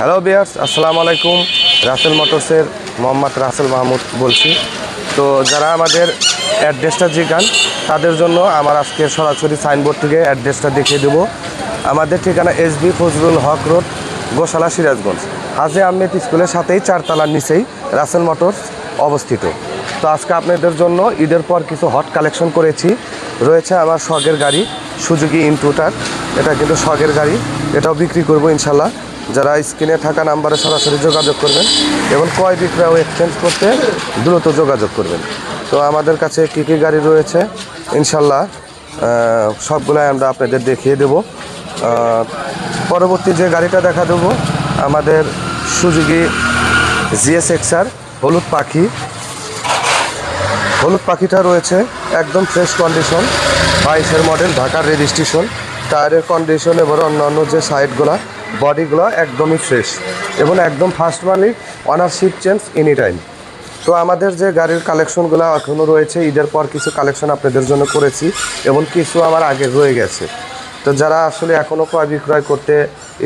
Hello বিয়ার্স আসসালামু আলাইকুম রাসেল মোটরসের মোহাম্মদ রাসেল মাহমুদ বলছি। তো যারা আমাদের অ্যাড্রেসটা জিগান, তাদের জন্য আমার আজকে সরাসরি সাইনবোর্ড থেকে অ্যাড্রেসটা দেখিয়ে দেবো। আমাদের ঠিকানা S B Fazlul Haque road, Goshala Sirajganj. Haji Ahmed স্কুলের সাথেই চারতলার নিচেই রাসেল মোটরস অবস্থিত। তো আজকে আপনাদের জন্য ঈদের পর কিছু হট কালেকশন করেছি। রয়েছে আমার শখের গাড়ি সুজুকি ইনটুটার এটা কিন্তু শখের গাড়ি। এটাও বিক্রি করব ইনশাল্লাহ। যারা স্ক্রিনে থাকা নাম্বারে সরাসরি যোগাযোগ করবেন এবং ক্রয় বিক্রয় এক্সচেঞ্জ করতে দ্রুত যোগাযোগ করবেন। তো আমাদের কাছে কী কী গাড়ি রয়েছে? ইনশাল্লাহ সবগুলাই আমরা আপনাদের দেখিয়ে দেব। পরবর্তী যে গাড়িটা দেখা দেবো, আমাদের সুজুকি জিএস এক্সার হলুদ পাখি। হলুদ পাখিটা রয়েছে একদম ফ্রেশ কন্ডিশন বাইশের মডেল ঢাকার রেজিস্ট্রেশন টায়ারের কন্ডিশন এবং অন্যান্য যে সাইডগুলো বডিগুলো একদমই ফ্রেশ এবং একদম ফার্স্ট মালিক owner ownership change any time তো আমাদের যে গাড়ির কালেকশনগুলো এখনও রয়েছে, ঈদের পর কিছু কালেকশন আপনাদের জন্য করেছি এবং কিছু আমার আগে রয়ে গেছে। তো যারা আসলে এখনও ক্রয় বিক্রয় করতে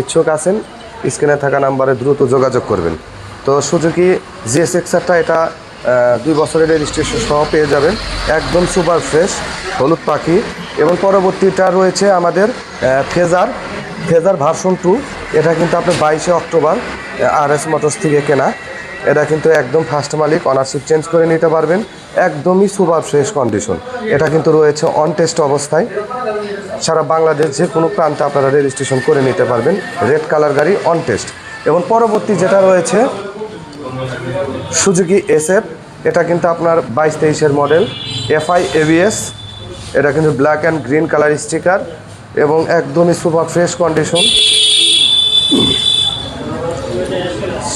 ইচ্ছুক আছেন, স্ক্রিনে থাকা নাম্বারে দ্রুত যোগাযোগ করবেন। তো সুজুকি জিএস এক্সারটা এটা দুই বছরের রেজিস্ট্রেশন সহ পেয়ে যাবেন। একদম সুপার ফ্রেশ হলুদ পাখি এবং পরবর্তীটা রয়েছে আমাদের ফেজার ফেজার ভার্সন টু এটা কিন্তু আপনার বাইশে অক্টোবর আর এস মোটরস থেকে কেনা। এটা কিন্তু একদম ফার্স্ট মালিক অনারশিপ চেঞ্জ করে নিতে পারবেন। একদমই সুপার ফ্রেশ কন্ডিশন এটা কিন্তু রয়েছে অন টেস্ট অবস্থায়। সারা বাংলাদেশ যে কোনো প্রান্তে আপনারা রেজিস্ট্রেশন করে নিতে পারবেন। রেড কালার গাড়ি অন টেস্ট এবং পরবর্তী যেটা রয়েছে সুজুকি এসএফ এটা কিন্তু আপনার বাইশ তেইশের মডেল এফআই এবিএস এটা কিন্তু black and green colour sticker এবং একদমই সুপার ফ্রেশ কন্ডিশন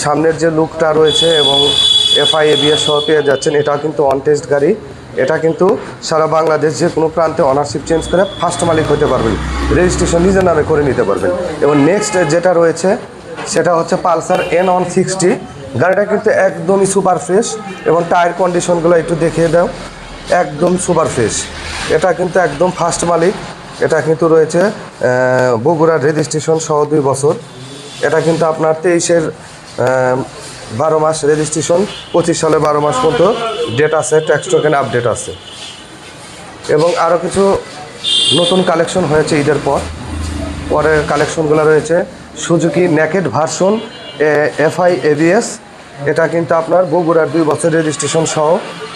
সামনের যে লুকটা রয়েছে এবং এফআই এবিএস সহ পেয়ে যাচ্ছেন, এটাও কিন্তু অন টেস্ট গাড়ি। এটা কিন্তু সারা বাংলাদেশ যে কোনো প্রান্তে অনারশিপ চেঞ্জ করে ফার্স্ট মালিক হতে পারবেন। রেজিস্ট্রেশন নিজের নামে করে নিতে পারবেন। এবং নেক্সট যেটা রয়েছে, সেটা হচ্ছে পালসার এন ওয়ান সিক্সটি গাড়িটা কিন্তু একদমই সুপার ফ্রেশ এবং টায়ার কন্ডিশনগুলো একটু দেখিয়ে দাও। একদম সুপার ফ্রেশ। এটা কিন্তু একদম ফার্স্ট মালিক। এটা কিন্তু রয়েছে বগুড়ার রেজিস্ট্রেশন সহ দুই বছর। এটা কিন্তু আপনার তেইশের বারো মাস রেজিস্ট্রেশন পঁচিশ সালে বারো মাস পর্যন্ত ডেট আছে ট্যাক্স টোকেন আপডেট আছে। এবং আরও কিছু নতুন কালেকশন হয়েছে ঈদের পর। পরের কালেকশনগুলো রয়েছে Suzuki naked version FI ABS এটা কিন্তু আপনার বগুড়ার দুই বছর রেজিস্ট্রেশন সহ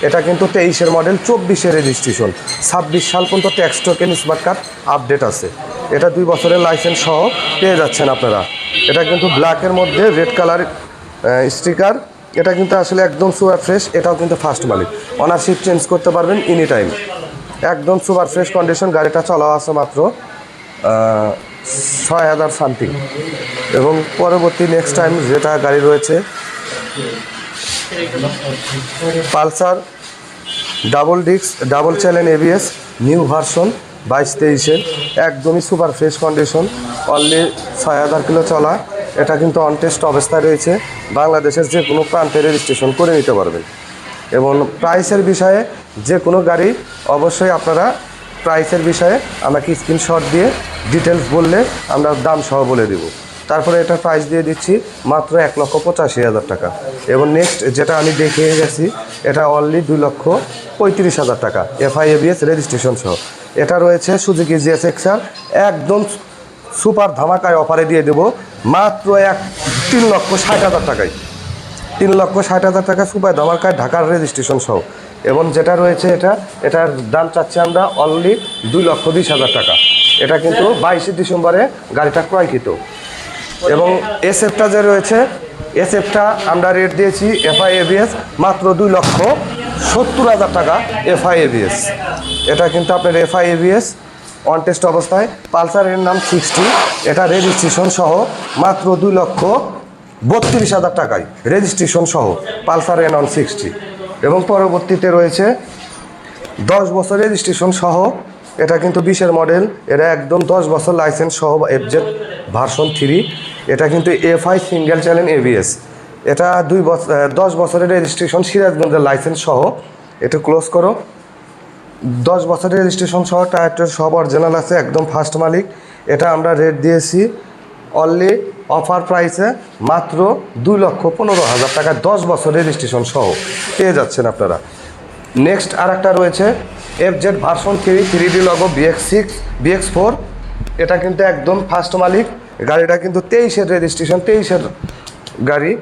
এটা কিন্তু তেইশের মডেল চব্বিশের রেজিস্ট্রেশন ছাব্বিশ সাল পর্যন্ত tax token smart card update আছে। এটা দুই বছরের লাইসেন্স সহ পেয়ে যাচ্ছেন আপনারা। এটা কিন্তু ব্ল্যাকের মধ্যে রেড কালার স্টিকার এটা কিন্তু আসলে একদম সুপার ফ্রেশ এটাও কিন্তু ফার্স্ট মালিক। অনারশিপ চেঞ্জ করতে পারবেন এনি টাইম একদম সুপার ফ্রেশ কন্ডিশন গাড়িটা চলা আছে মাত্র ছয় হাজার সামথিং এবং পরবর্তী নেক্সট টাইম যেটা গাড়ি রয়েছে Pulsar, double disc, double channel ABS new version, বাইশ তেইশের একদমই সুপার ফ্রেশ কন্ডিশন অনলি ছয় হাজার কিলো চলা। এটা কিন্তু অনটেস্ট অবস্থায় রয়েছে। বাংলাদেশের যে কোনো প্রান্তে রেজিস্ট্রেশন করে নিতে পারবেন। এবং প্রাইসের বিষয়ে যে কোনো গাড়ি, অবশ্যই আপনারা প্রাইসের বিষয়ে আমাকে স্ক্রিনশট দিয়ে ডিটেলস বললে আমরা দাম সহ বলে দেব। তারপরে এটা প্রাইস দিয়ে দিচ্ছি মাত্র এক লক্ষ পঁচাশি হাজার টাকা। এবং নেক্সট যেটা আমি দেখিয়ে গেছি, এটা অনলি দুই লক্ষ পঁয়ত্রিশ হাজার টাকা এফআই এবিএস রেজিস্ট্রেশন সহ। এটা রয়েছে সুজুকি জিএস এক্সার একদম সুপার ধামাকায় অফারে দিয়ে দেবো, মাত্র এক, তিন লক্ষ ষাট হাজার টাকায়। তিন লক্ষ ষাট হাজার টাকা সুপার ধামাকায় ঢাকার রেজিস্ট্রেশন সহ। এবং যেটা রয়েছে এটা, এটার দাম চাচ্ছি আমরা অনলি দুই লক্ষ বিশ হাজার টাকা। এটা কিন্তু বাইশে ডিসেম্বরে গাড়িটা ক্রয়কৃত। এবং এসএফটা যে রয়েছে এসএফটা আমরা রেট দিয়েছি এফআই এবিএস মাত্র দুই লক্ষ সত্তর হাজার টাকা এফআই এবিএস এটা কিন্তু আপনার এফআই এবিএস অন টেস্ট অবস্থায়। পালসারের নাম সিক্সটি এটা রেজিস্ট্রেশন সহ মাত্র দুই লক্ষ বত্রিশ হাজার টাকায়। রেজিস্ট্রেশন সহ পালসার এন অন সিক্সটি এবং পরবর্তীতে রয়েছে দশ বছর রেজিস্ট্রেশন সহ এটা কিন্তু বিশের মডেল এটা একদম দশ বছর লাইসেন্স সহ এফজেড ভার্সন থ্রি এটা কিন্তু এফআই সিঙ্গেল চ্যানেল এবিএস এটা দুই বছর দশ বছরের রেজিস্ট্রেশন সিরাজগঞ্জের লাইসেন্স সহ। এটা ক্লোজ করো। দশ বছরের রেজিস্ট্রেশন সহ টায়ার সব অরিজিনাল আছে, একদম ফার্স্ট মালিক। এটা আমরা রেট দিয়েছি অনলি অফার প্রাইসে মাত্র দুই লক্ষ পনেরো হাজার টাকা, দশ বছর রেজিস্ট্রেশন সহ। পেয়ে যাচ্ছেন আপনারা। নেক্সট আর রয়েছে F Z version three three D logo BX six BX four এটা কিন্তু একদম ফার্স্ট মালিক। গাড়িটা কিন্তু তেইশের রেজিস্ট্রেশন তেইশের গাড়ি।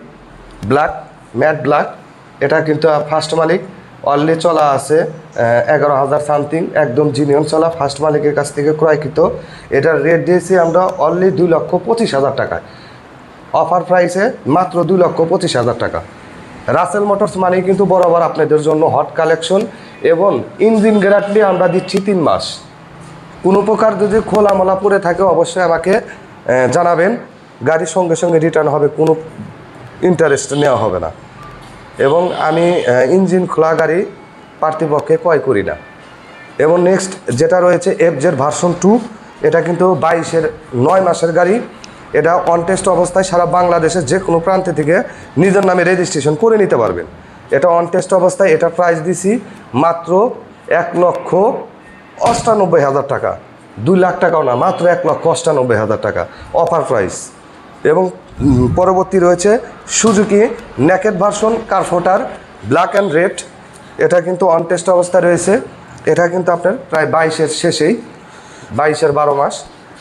ব্ল্যাক ম্যাট ব্ল্যাক এটা কিন্তু ফার্স্ট মালিক। অললি চলা আছে এগারো হাজার সামথিং একদম জিনিয়ন চলা ফার্স্ট মালিকের কাছ থেকে ক্রয়কৃত। এটার রেট দিয়েছি আমরা অললি দুই লক্ষ পঁচিশ হাজার টাকায় অফার প্রাইসে মাত্র দুই লক্ষ পঁচিশ হাজার টাকা। রাসেল মোটরস মানে কিন্তু বরাবর আপনাদের জন্য হট কালেকশন এবং ইঞ্জিন গ্যারান্টি আমরা দিচ্ছি তিন মাস। কোনো প্রকার যদি খোলামোলা পড়ে থাকে, অবশ্যই আমাকে জানাবেন। গাড়ির সঙ্গে সঙ্গে রিটার্ন হবে, কোনো ইন্টারেস্ট নেওয়া হবে না। এবং আমি ইঞ্জিন খোলা গাড়ি পার্থিপক্ষে ক্রয় করি না। এবং নেক্সট যেটা রয়েছে এফ জেড ভার্সন টু এটা কিন্তু বাইশের, নয় মাসের গাড়ি। এটা অন টেস্ট অবস্থায় সারা বাংলাদেশের যে কোনো প্রান্তে থেকে নিজের নামে রেজিস্ট্রেশন করে নিতে পারবেন। এটা অন টেস্ট অবস্থায় এটা প্রাইস দিছি মাত্র এক লক্ষ অষ্টানব্বই হাজার টাকা। দুই লাখ টাকাও না, মাত্র এক লক্ষ অষ্টানব্বই হাজার টাকা অফার প্রাইস এবং পরবর্তী রয়েছে সুজুকি ন্যাকেট ভার্সন কারফোটার ব্ল্যাক অ্যান্ড রেড এটা কিন্তু অন টেস্ট অবস্থায় রয়েছে। এটা কিন্তু আপনার প্রায় বাইশের শেষেই, বাইশের বারো মাস।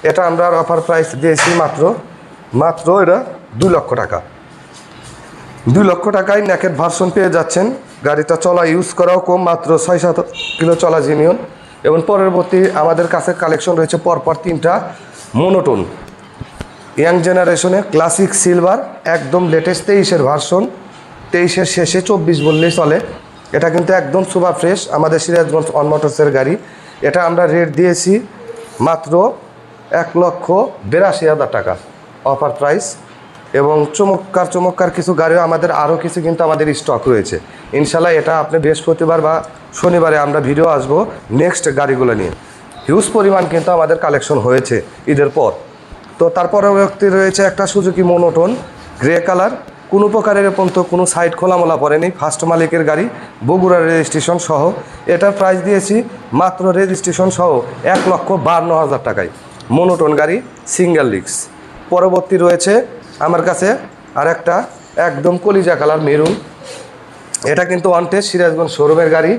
এটা আমরা অফার প্রাইস দিয়েছি মাত্র মাত্র এটা দুই লক্ষ টাকা। দুই লক্ষ টাকায় নেকেট ভার্সন পেয়ে যাচ্ছেন। গাড়িটা চলা ইউজ করাও কম, মাত্র ছয় সাত কিলো চলা জিনিয়ন এবং পরবর্তী আমাদের কাছে কালেকশন রয়েছে পরপর তিনটা মোনোটোন ইয়াং জেনারেশনে ক্লাসিক সিলভার একদম লেটেস্ট তেইশের ভার্সন তেইশের শেষে চব্বিশ বললেই চলে। এটা কিন্তু একদম সুপার ফ্রেশ আমাদের সিরাজগঞ্জ অন মোটরসের গাড়ি। এটা আমরা রেট দিয়েছি মাত্র এক লক্ষ বিরাশি হাজার টাকা। অফার প্রাইস এবং চমৎকার চমৎকার কিছু গাড়িও আমাদের, আরও কিছু কিন্তু আমাদের স্টক রয়েছে। ইনশাল্লাহ এটা আপনি বৃহস্পতিবার বা শনিবারে আমরা ভিডিও আসব নেক্সট গাড়িগুলো নিয়ে। হিউজ পরিমাণ কিন্তু আমাদের কালেকশন হয়েছে ঈদের পর। তো তারপরে ব্যক্তি রয়েছে একটা সুজুকি মোনোটোন গ্রে কালার কোনো প্রকারের পর্যন্ত কোনো সাইড খোলামোলা পড়েনি ফার্স্ট মালিকের গাড়ি বগুড়া রেজিস্ট্রেশন সহ। এটার প্রাইস দিয়েছি মাত্র রেজিস্ট্রেশন সহ এক লক্ষ বান্ন হাজার টাকায়। মোনোটোন গাড়ি সিঙ্গেল লিক্স পরবর্তী রয়েছে আমার কাছে আর একটা একদম কলিজা কালার মেরুন। এটা কিন্তু ওয়ান্টেড সিরাজগঞ্জ শোরুমের গাড়ি।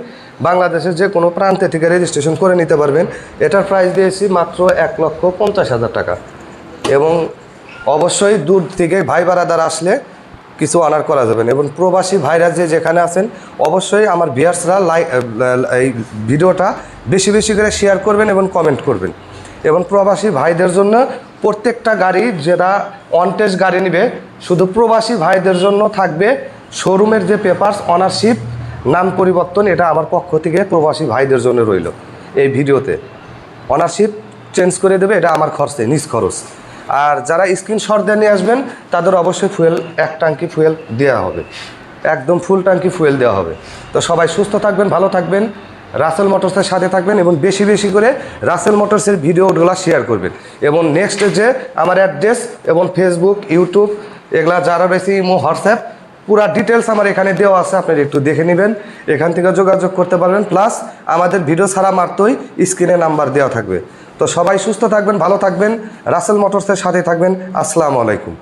বাংলাদেশের যে কোনো প্রান্তে থেকে রেজিস্ট্রেশন করে নিতে পারবেন। এটার প্রাইস দিয়েছি মাত্র এক লক্ষ পঞ্চাশ হাজার টাকা। এবং অবশ্যই দূর থেকে ভাই বারাদার আসলে কিছু অনার করা যাবেন এবং প্রবাসী ভাইরা যে যেখানে আছেন, অবশ্যই আমার ভিয়ার্সরা লাইক এই ভিডিওটা বেশি বেশি করে শেয়ার করবেন এবং কমেন্ট করবেন। এবং প্রবাসী ভাইদের জন্য প্রত্যেকটা গাড়ি যেটা অনটেস্ট গাড়ি নেবে, শুধু প্রবাসী ভাইদের জন্য থাকবে শোরুমের যে পেপারস অনারশিপ নাম পরিবর্তন, এটা আমার পক্ষ থেকে প্রবাসী ভাইদের জন্য রইল এই ভিডিওতে। অনারশিপ চেঞ্জ করে দেবে, এটা আমার খরচে, নিজ খরচ। আর যারা স্ক্রিনশট দিয়ে নিয়ে আসবেন, তাদের অবশ্যই ফুয়েল এক ট্যাঙ্কি ফুয়েল দেওয়া হবে। একদম ফুল ট্যাঙ্কি ফুয়েল দেওয়া হবে। তো সবাই সুস্থ থাকবেন, ভালো থাকবেন। রাসেল মোটরসের সাথে থাকবেন এবং বেশি বেশি করে রাসেল মোটরসের ভিডিওগুলো শেয়ার করবেন। এবং নেক্সট যে আমার অ্যাড্রেস এবং ফেসবুক ইউটিউব এগুলা যারা বেশি ইমো হোয়াটসঅ্যাপ পুরা ডিটেলস আমার এখানে দেওয়া আছে, আপনারা একটু দেখে নেবেন। এখান থেকে যোগাযোগ করতে পারবেন। প্লাস আমাদের ভিডিও ছাড়া মাত্রই স্ক্রিনে নাম্বার দেওয়া থাকবে। তো সবাই সুস্থ থাকবেন, ভালো থাকবেন। রাসেল মোটরসের সাথে থাকবেন। আসসালামু আলাইকুম।